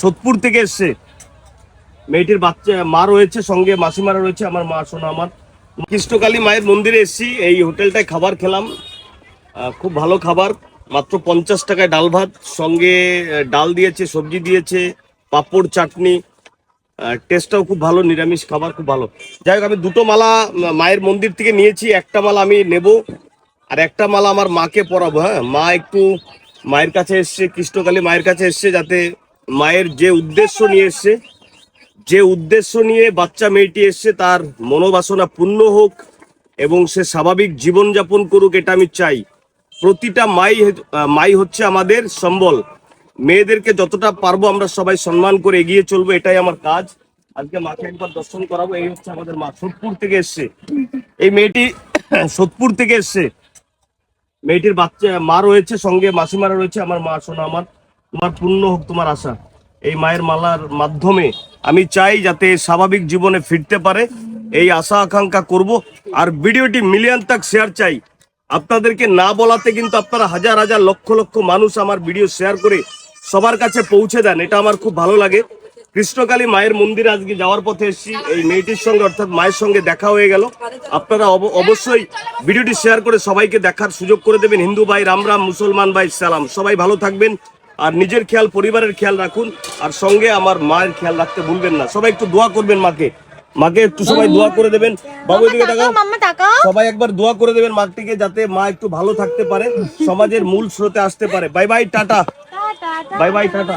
সোদপুর থেকে এসছে। মেয়েটির বাচ্চা, মা রয়েছে, সঙ্গে মাসিমারা রয়েছে, আমার মা শোনা আমার। কৃষ্ণকালী মায়ের মন্দিরে এসেছি, এই হোটেলটায় খাবার খেলাম। খুব ভালো খাবার, মাত্র পঞ্চাশ টাকায় ডাল ভাত, সঙ্গে ডাল দিয়েছে, সবজি দিয়েছে, পাঁপড়, চাটনি। টেস্টটাও খুব ভালো, নিরামিষ খাবার খুব ভালো। যাই হোক আমি দুটো মালা মায়ের মন্দির থেকে নিয়েছি, একটা মালা আমি নেব, আর একটা মালা আমার মাকে পরাবো হ্যাঁ? মা একটু মায়ের কাছে এসছে, কৃষ্ণকালী মায়ের কাছে এসছে, যাতে মায়ের যে উদ্দেশ্য নিয়ে এসছে, যে উদ্দেশ্য নিয়ে বাচ্চা মেয়েটি এসছে, তার মনোবাসনা পূর্ণ হোক এবং সে স্বাভাবিক জীবনযাপন করুক, এটা আমি চাই। প্রতিটা মাই মাই হচ্ছে আমাদের সম্বল। মেয়েদেরকে যতটা পারব আমরা সবাই সম্মান করে এগিয়ে চলবো, এটাই আমার কাজ। আজকে মাকে একবার দর্শন করাবো, এই হচ্ছে আমাদের মা সোদপুর থেকে এসছে। এই মেয়েটি সোদপুর থেকে এসছে। মেয়েটির বাচ্চা, মা রয়েছে, সঙ্গে মাসিমারা রয়েছে, আমার মা শোনা আমার। তোমার পূর্ণ হোক, তোমার আশা। এই মায়ের মালার মাধ্যমে আমি চাই যাতে স্বাভাবিক জীবনে ফিরতে পারে। এই আশা, আকাঙ্ক্ষা করব। আর ভিডিওটি মিলিয়ন তাক শেয়ার চাই। আপনাদেরকে না বলাতে কিন্তু আপনারা হাজার হাজার, লক্ষ লক্ষ মানুষ আমার ভিডিও শেয়ার করে সবার কাছে পৌঁছে দেন। এটা আমার খুব ভালো লাগে। কৃষ্ণকালী মায়ের মন্দিরে আজকে যাওয়ার পথে এসেছি। এই মেয়েটির সঙ্গে, অর্থাৎ মায়ের সঙ্গে দেখা হয়ে গেল। আপনারা অব- অবশ্যই ভিডিওটি শেয়ার করে সবাইকে দেখার সুযোগ করে দেবেন। হিন্দু ভাই, রাম রাম, মুসলমান ভাই, সালাম। সবাই ভালো থাকবেন। আর নিজের খেয়াল পরিবারের খেয়াল রাখুন। আর সঙ্গে আমার মায়ের খেয়াল রাখতে ভুলবেন না। সবাই একটু দোয়া করবেন মাকে। মাকে একটু সবাই দোয়া করে দেবেন। বাবু এদিকে তাকাও সবাই একবার দোয়া করে দেবেন মাকটিকে যাতে মা একটু ভালো থাকতে পারে। সমাজের মূল স্রোতে আসতে পারে। Bye bye ta ta. Bye bye ta ta.